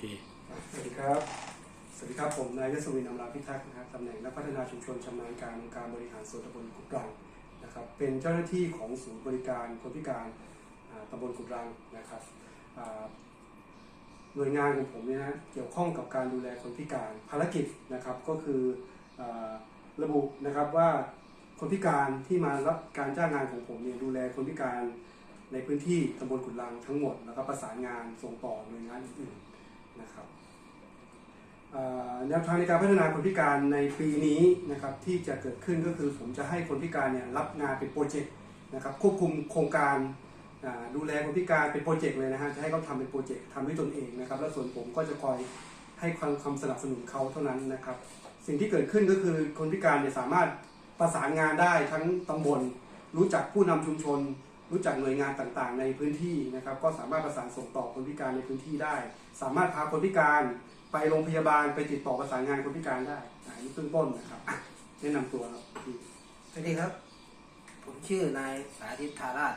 เคสวัสดีครับ สวัสดีครับ ผมนายยศวินอมราพิทักษ์นะครับตำแหน่งนักพัฒนาชุมชนชำนาญการองค์การบริหารส่วนตำบลกุดรังนะครับ เป็นเจ้าหน้าที่ของศูนย์บริการคนพิการตำบลกุดรังนะครับหน่วยงานของผมเนี่ยนะเกี่ยวข้องกับการดูแลคนพิการภารกิจนะครับก็คืออระบุนะครับว่าคนพิการที่มารับการจ้างงานของผมเนี่ยดูแลคนพิการในพื้นที่ตำบลกุดรังทั้งหมด แล้วก็ประสานงานส่งต่อหน่วยงานอื่น นะครับแนวทางในการพัฒนาคนพิการในปีนี้นะครับที่จะเกิดขึ้นก็คือผมจะให้คนพิการเนี่ยรับงานเป็นโปรเจกต์นะครับควบคุมโครงการดูแลคนพิการเป็นโปรเจกต์เลยนะฮะจะให้เขาทำเป็นโปรเจกต์ทำด้วยตนเองนะครับแล้วส่วนผมก็จะคอยให้ความควาสนับสนุนเขาเท่านั้นนะครับ สิ่งที่เกิดขึ้นก็คือคนพิการเนี่ยสามารถประสานงานได้ทั้งตำบลรู้จักผู้นำชุมชน รู้จักหน่วยงานต่างๆ ในพื้นที่นะครับ ก็สามารถประสานส่งต่อคนพิการในพื้นที่ได้ สามารถพาคนพิการไปโรงพยาบาลไปติดต่อประสานงานคนพิการได้อะอันนี้เบื้องต้นนะครับแนะนำตัวครับสวัสดีครับ ผมชื่อนายสาธิตธาราช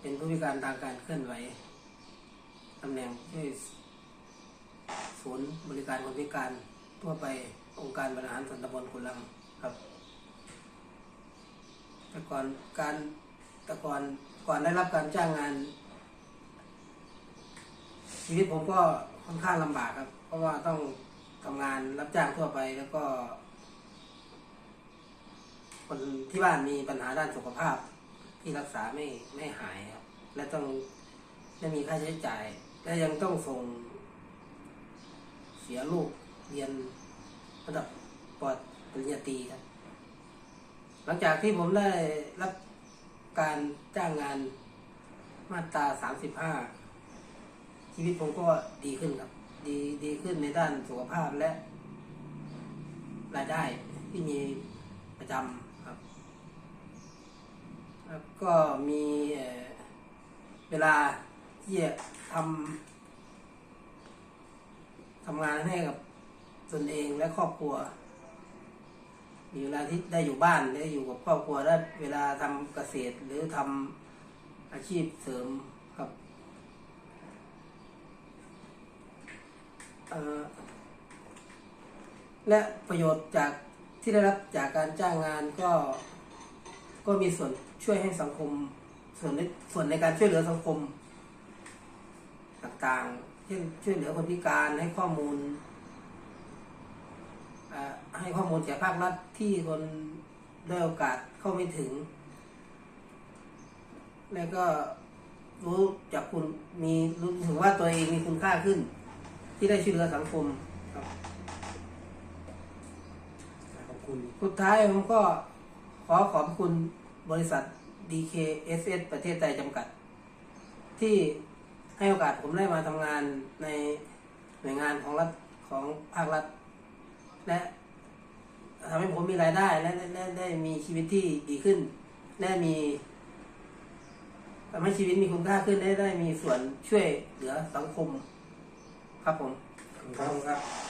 เป็นผู้พิการทางการเคลื่อนไหวตำแหน่งช่วยศูนย์บริการคนพิการทั่วไปองค์การบริหารส่วนตำบลกุลังครับแต่ก่อนการ แต่ก่อนก่อนได้รับการจ้างงาน ชีวิตผมก็ค่อนข้างลำบากครับ เพราะว่าต้องทำงานรับจ้างทั่วไปแล้วก็ คนที่บ้านมีปัญหาด้านสุขภาพ ที่รักษาไม่ไม่หายครับ และต้องไม่มีค่าใช้จ่าย และยังต้องส่ง เสียลูกเรียนระดับปอดปริญญาตรีครับ หลังจากที่ผมได้รับ การจ้างงานมาตราสามสิบห้าชีวิตผมก็ดีขึ้นครับ ดีดีขึ้นในด้านสุขภาพและ รายได้ที่มีประจำครับ แล้วก็มีเเวลาที่จะทำทำงานให้กับตนเองและครอบครัว มีเวลาที่ได้อยู่บ้านได้อยู่กับครอบครัวได้เวลาทำเกษตรหรือทำอาชีพเสริมครับและประโยชน์จากที่ได้รับจากการจ้างงานก็ก็มีส่วนช่วยให้สังคมส่วนในส่วนในการช่วยเหลือสังคมต่างๆเช่นช่วยเหลือคนพิการให้ข้อมูล ให้ข้อมูลแก่ภาครัฐที่คนได้โอกาสเข้าไม่ถึง แล้วก็รู้จากคุณมีรู้ถึงว่าตัวเองมีคุณค่าขึ้น ที่ได้ช่วยเหลือสังคมครับขอบคุณสุดท้ายผมก็ขอขอบคุณบริษัท DKSS ประเทศไทยจำกัด ที่ให้โอกาสผมได้มาทำงานในหน่วยงานของรัฐของภาครัฐ และทำให้ผมมีรายได้และไดไดได้มีชีวิตที่ดีขึ้นและมีทำให้ชีวิตมีคุณค่าขึ้นได้ได้มีส่วนช่วยเหลือสังคม ครับผมขอบคุณขคอบรับคุณครับ